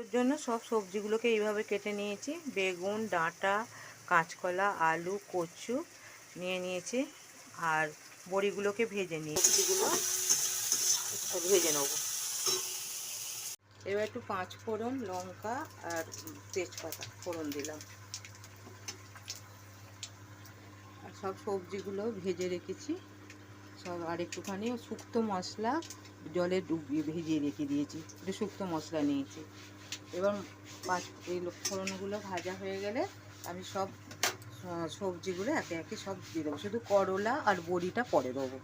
তোর জন্য সব সবজিগুলোকে এইভাবে কেটে নিয়েছি। বেগুন, ডাঁটা, কাঁচকলা, আলু, কচু নিয়ে নিয়েছি আর বড়িগুলোকে ভেজে নিয়ে সবজিগুলো ভেজে নেব। এবার একটু পাঁচ ফোড়ন লঙ্কা আর তেজপাতা ফোড়ন দিলাম। আর সব সবজিগুলো ভেজে রেখেছি। সব আর একটুখানি শুক্তো মশলা জলে ডুবিয়ে ভেজিয়ে রেখে দিয়েছি। একটু শুক্তো মশলা নিয়েছি। এবার পাঁচ এই ফোড়নগুলো ভাজা হয়ে গেলে আমি সব সবজিগুলো একে একে সব দিয়ে দেবো। শুধু করলা আর বড়িটা পরে দেবো।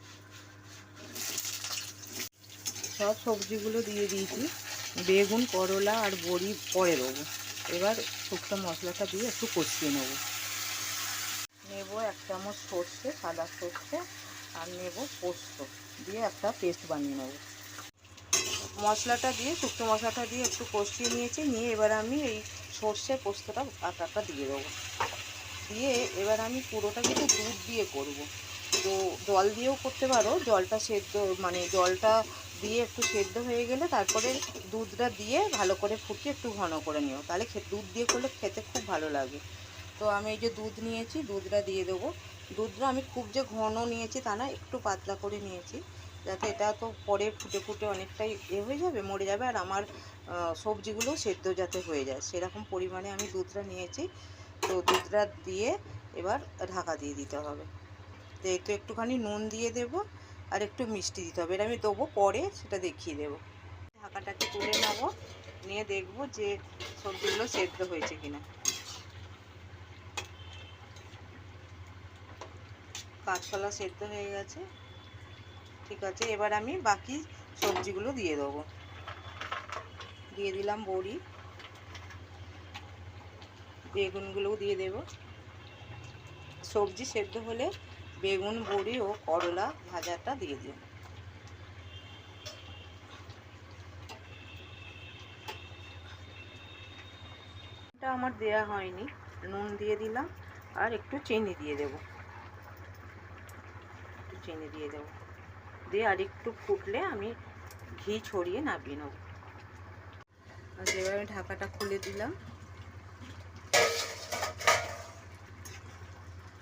সব সবজিগুলো দিয়ে দিয়েছি। বেগুন, করলা আর বড়ি পরে দেবো। এবার শুক্তো মশলাটা দিয়ে একটু কষিয়ে নেব। নেব এক চামচ সর্ষে, সাদা সর্ষে, আর নেব পোস্ত। দিয়ে একটা পেস্ট বানিয়ে নেব। মশলাটা দিয়ে, শুক্তো মশলাটা দিয়ে একটু কষিয়ে নিয়েছি। নিয়ে এবার আমি এই সর্ষে পোস্তটা আটাটা দিয়ে দেবো। দিয়ে এবার আমি পুরোটা কিন্তু দুধ দিয়ে করব। তো জল দিয়েও করতে পারো। জলটা সেদ্ধ মানে জলটা দিয়ে একটু সেদ্ধ হয়ে গেলে তারপরে দুধটা দিয়ে ভালো করে ফুটিয়ে একটু ঘন করে নিও। তাহলে দুধ দিয়ে করলে খেতে খুব ভালো লাগে। তো আমি এই যে দুধ নিয়েছি, দুধটা দিয়ে দেবো। দুধটা আমি খুব যে ঘন নিয়েছি তা না, একটু পাতলা করে নিয়েছি। যাতে এটা তো পরে ফুটে ফুটে অনেকটাই এ হয়ে যাবে, মরে যাবে। আর আমার সবজিগুলো সেদ্ধ যাতে হয়ে যায়। সেরকম পরিমাণে আমি দুধটা নিয়েছি। তো দুধটা দিয়ে এবার ঢাকা দিয়ে দিতে হবে। তো একটু, একটুখানি নুন দিয়ে দেব আর একটু মিষ্টি দিতে হবে। এটা আমি দেবো পরে, সেটা দেখিয়ে দেবো। ঢাকাটাকে তুলে নেব। নিয়ে দেখব যে সবজিগুলো সেদ্ধ হয়েছে কিনা। কাঁচকলা সেদ্ধ হয়ে গেছে। ঠিক আছে, এবার আমি বাকি সবজিগুলো দিয়ে দেবো। দিয়ে দিলাম বড়ি, বেগুনগুলোও দিয়ে দেব। সবজি সেদ্ধ হলে বেগুন, বড়ি ও করলা ভাজাটা দিয়ে দিও। এটা আমার দেয়া হয়নি, নুন দিয়ে দিলাম আর একটু চিনি দিয়ে দেব। একটু চিনি দিয়ে দেব। দিয়ে আর একটু ফুটলে আমি ঘি ছড়িয়ে নামিয়ে নেব। আচ্ছা এবার ঢাকাটা খুলে দিলাম।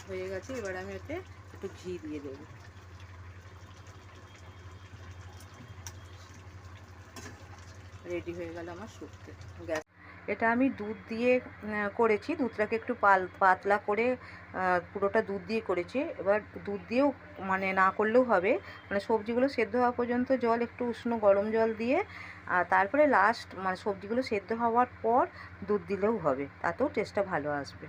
হয়ে গেছে, এবার আমি ওতে একটু ঘি দিয়ে দেব। রেডি হয়ে গেল আমার শুক্তো। গ্যাস এটা আমি দুধ দিয়ে করেছি। দুধটাকে একটু পাল, পাতলা করে পুরোটা দুধ দিয়ে করেছি। এবার দুধ দিয়েও মানে না করলেও হবে। মানে সবজিগুলো সেদ্ধ হওয়া পর্যন্ত জল, একটু উষ্ণ গরম জল দিয়ে, আর তারপরে লাস্ট মানে সবজিগুলো সেদ্ধ হওয়ার পর দুধ দিলেও হবে। তাতেও টেস্টটা ভালো আসবে।